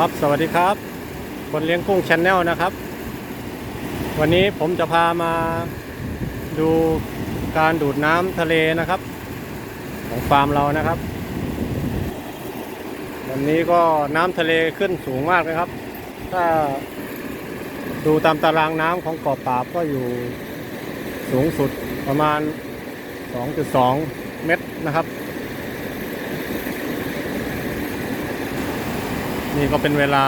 ครับ สวัสดีครับ คนเลี้ยงกุ้งชนแนลนะครับ วันนี้ผมจะพามาดูการดูดน้ำทะเลนะครับ ของฟาร์มเรานะครับ วันนี้ก็น้ำทะเลขึ้นสูงมากนะครับ ถ้าดูตามตารางน้ำของเกาะปราบก็อยู่สูงสุดประมาณ 2.2 เมตรนะครับ นี่ก็เป็นเวลา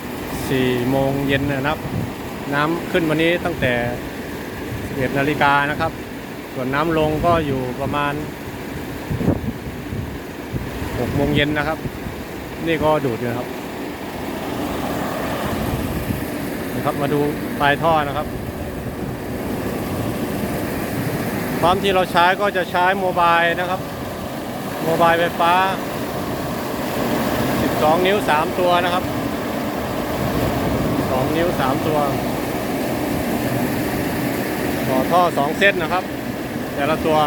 4โมงเย็นนะครับ น้ำขึ้นวันนี้ตั้งแต่11นาฬิกานะครับ ส่วนน้ำลงก็อยู่ประมาณ6โมงเย็นนะครับ นี่ก็ดูดอยู่ครับนะครับ มาดูปลายท่อนะครับความที่เราใช้ก็จะใช้โมบายนะครับ โมบายไฟฟ้า 12นิ้ว3ตัวนะครับ2นิ้ว3ตัวต่อท่อ2เส้นนะครับ แต่ละตัว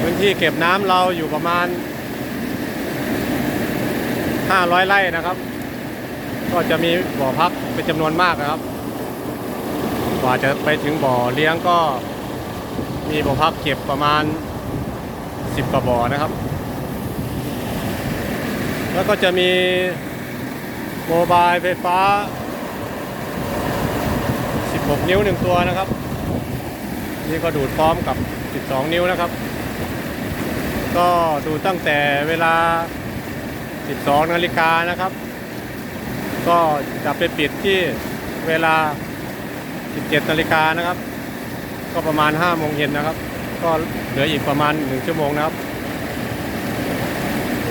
พื้นที่เก็บน้ำเราอยู่ประมาณ500ไร่นะครับ ก็จะมีบ่อพักเป็นจำนวนมากนะครับ กว่าจะไปถึงบ่อเลี้ยงก็มีบ่อพักเก็บประมาณ10กว่าบ่อนะครับ แล้วก็จะมีโมบายไฟฟ้า 16 นิ้ว 1 ตัวนะครับ นี่ก็ดูดพร้อมกับ 12 นิ้วนะครับ ก็ดูตั้งแต่เวลา 12 นาฬิกานะครับ ก็จะไปปิดที่เวลา 17 นาฬิกานะครับ ก็ประมาณ 5 โมงเย็นนะครับ ก็เหลืออีกประมาณ 1 ชั่วโมงนะครับ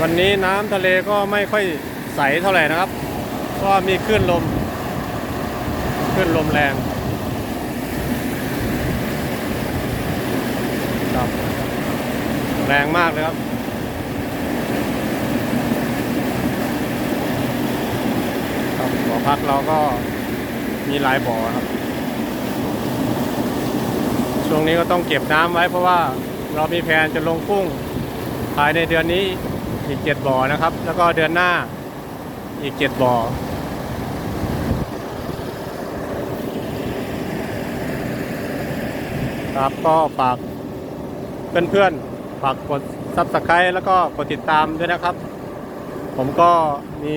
วันนี้น้ำทะเลก็ไม่ค่อยใสเท่าไหร่นะครับเพราะว่ามีคลื่นลมคลื่นลมแรงครับแรงมากเลยครับครับบ่อพักเราก็มีหลายบ่อครับ ช่วงนี้ก็ต้องเก็บน้ำไว้เพราะว่าเรามีแผนจะลงกุ้งภายในเดือนนี้ อีกเจ็ดบ่อนะครับ แล้วก็เดือนหน้าอีกเจ็ดบ่อครับก็ฝากเพื่อนๆฝากกด Subscribe แล้วก็กดติดตามด้วยนะครับ ผมก็มี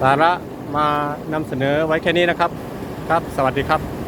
สาระมานำเสนอไว้แค่นี้นะครับ ครับ สวัสดีครับ